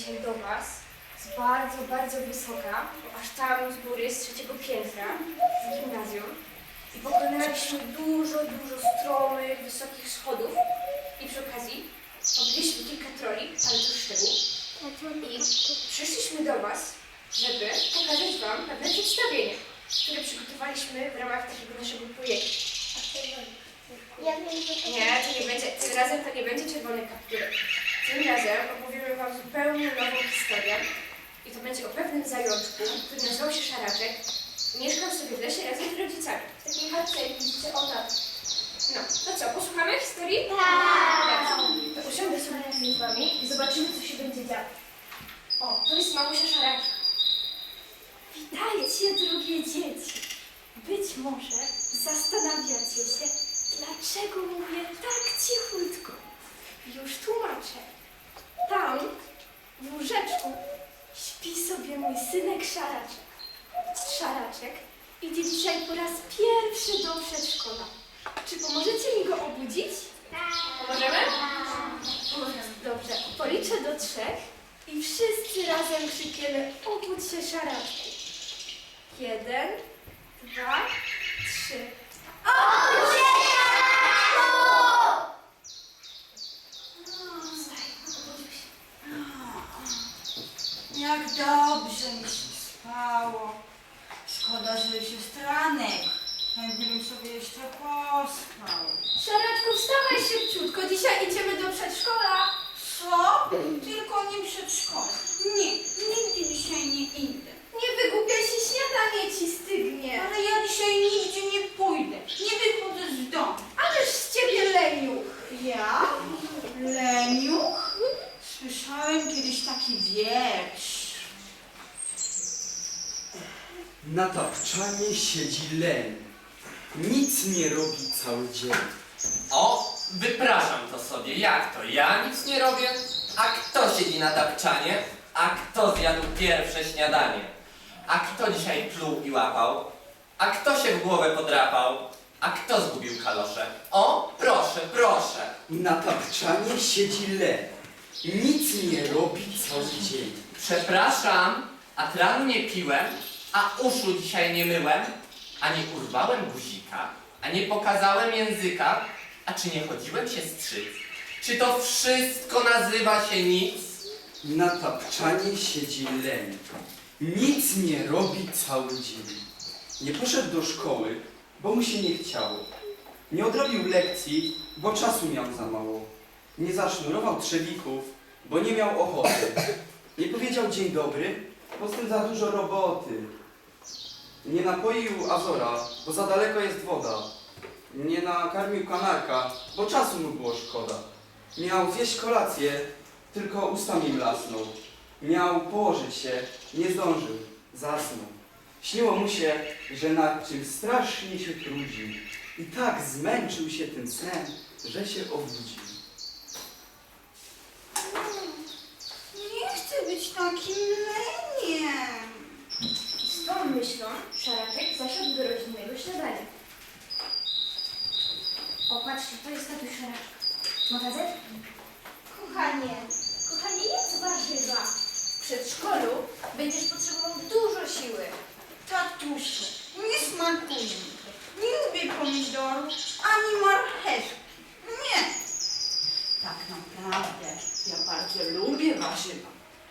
dzisiaj do Was z bardzo, bardzo wysoka, bo aż tam z góry, z trzeciego piętra, z gimnazjum. I pokonaliśmy dużo, dużo stromych, wysokich schodów. I przy okazji odbyliśmy kilka troli, ale to szczegół. I przyszliśmy do Was, żeby pokazać Wam pewne przedstawienie, które przygotowaliśmy w ramach takiego naszego projektu. Nie, to nie będzie, tym razem to nie będzie czerwony kapturek. Tym razem opowiemy Wam zupełnie nową historię. I to będzie o pewnym zajączku, który nazywał się Szaraczek. Mieszkał sobie w lesie razem z rodzicami. W takiej chatce, jak widzicie, o. No, to co, posłuchamy historii? Tak! To usiądę sobie z Wami i zobaczymy, co się będzie działo. O, to jest mamusia Szaraczek. Witajcie, drogie dzieci. Być może zastanawiacie się, dlaczego mówię tak cichutko. Już tłumaczę. Tam, w łóżeczku, śpi sobie mój synek Szaraczek. Szaraczek idzie dzisiaj po raz pierwszy do przedszkola. Czy pomożecie mi go obudzić? Pomożemy? Dobrze, policzę do trzech i wszyscy razem krzykiemy obudź się szaraczku. Jeden, dwa, trzy. Jak dobrze mi się spało. Szkoda, że już jest ranek. Chętnie bym sobie jeszcze pospał. Szaraczku, wstawaj szybciutko, dzisiaj idziemy do przedszkola. Co? Tylko nie przedszkole. Nie, nigdzie dzisiaj nie idę. Nie wygłupiaj się, śniadanie ci stygnie. Ale ja dzisiaj nigdzie nie pójdę. Nie wychodzę z domu. Ależ z ciebie leniuch. Ja? Leniuch? Słyszałem kiedyś taki wiersz. Na tapczanie siedzi leń. Nic nie robi cały dzień. O, wypraszam to sobie. Jak to? Ja nic nie robię? A kto siedzi na tapczanie? A kto zjadł pierwsze śniadanie? A kto dzisiaj pluł i łapał? A kto się w głowę podrapał? A kto zgubił kalosze? O, proszę, proszę. Na tapczanie siedzi leń. Nic nie robi cały dzień. Przepraszam, a tranu nie piłem, a uszu dzisiaj nie myłem, a nie urwałem guzika, a nie pokazałem języka, a czy nie chodziłem się strzyc? Czy to wszystko nazywa się nic? Na tapczanie siedzi leń. Nic nie robi cały dzień. Nie poszedł do szkoły, bo mu się nie chciało. Nie odrobił lekcji, bo czasu miał za mało. Nie zasznurował trzewików, bo nie miał ochoty. Nie powiedział dzień dobry, bo z tym za dużo roboty. Nie napoił Azora, bo za daleko jest woda. Nie nakarmił kanarka, bo czasu mu było szkoda. Miał zjeść kolację, tylko ustami blasnął. Miał położyć się, nie zdążył, zasnął. Śniło mu się, że nad czym strasznie się trudzi. I tak zmęczył się tym snem, że się obudził. Nie chcę być takim leniem. Tą myślą Szaraczek zasiadł do rodzinnego śniadania. O, patrzcie, to jest tatuś Szaraczka. Magazyn? Kochanie, kochanie, jedz warzywa. W przedszkolu będziesz potrzebował dużo siły. Tatusiu, nie smakuje. Nie lubię pomidorów ani marchewki. Nie. Tak naprawdę ja bardzo lubię warzywa,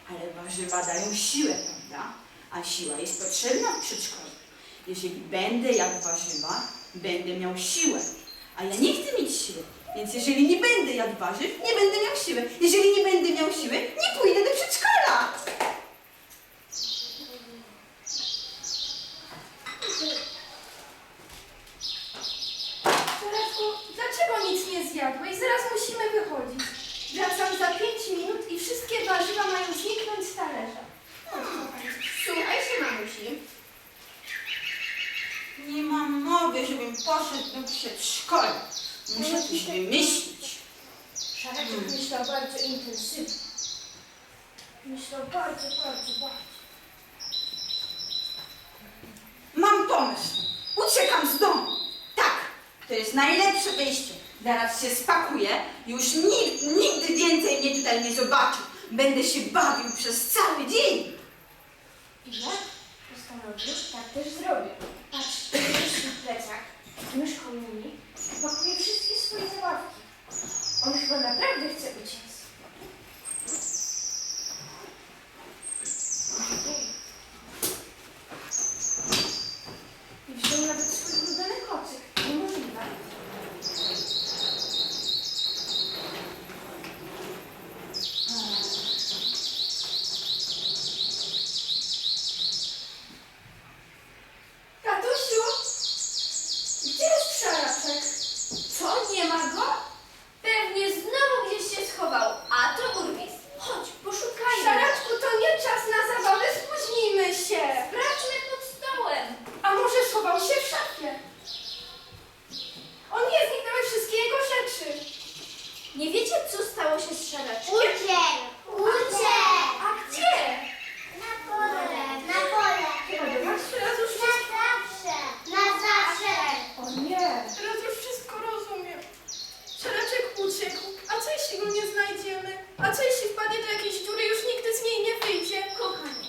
ale warzywa dają siłę, prawda? A siła jest potrzebna w przedszkolu. Jeżeli będę jadł warzywa, będę miał siłę. A ja nie chcę mieć siły. Więc jeżeli nie będę jadł warzyw, nie będę miał siły. Jeżeli nie będę miał siły, nie pójdę do przedszkola. Nie mam mowy, żebym poszedł do przedszkola. Muszę coś tak wymyślić. Szarek hmm. myślał bardzo intensywnie. Myślał bardzo, bardzo, bardzo. Mam pomysł. Uciekam z domu. Tak, to jest najlepsze wyjście. Zaraz się spakuję. Już nikt, nigdy więcej mnie tutaj nie zobaczy. Będę się bawił przez cały dzień. Ile? tak też zrobię. Patrz, swój plecak, mysz kolumni, pakuje wszystkie swoje zabawki. On chyba naprawdę chce uciec. Teraz już wszystko rozumiem. Szaraczek uciekł. A co jeśli go nie znajdziemy? A co jeśli wpadnie do jakiejś dziury i już nigdy z niej nie wyjdzie? Kochanie,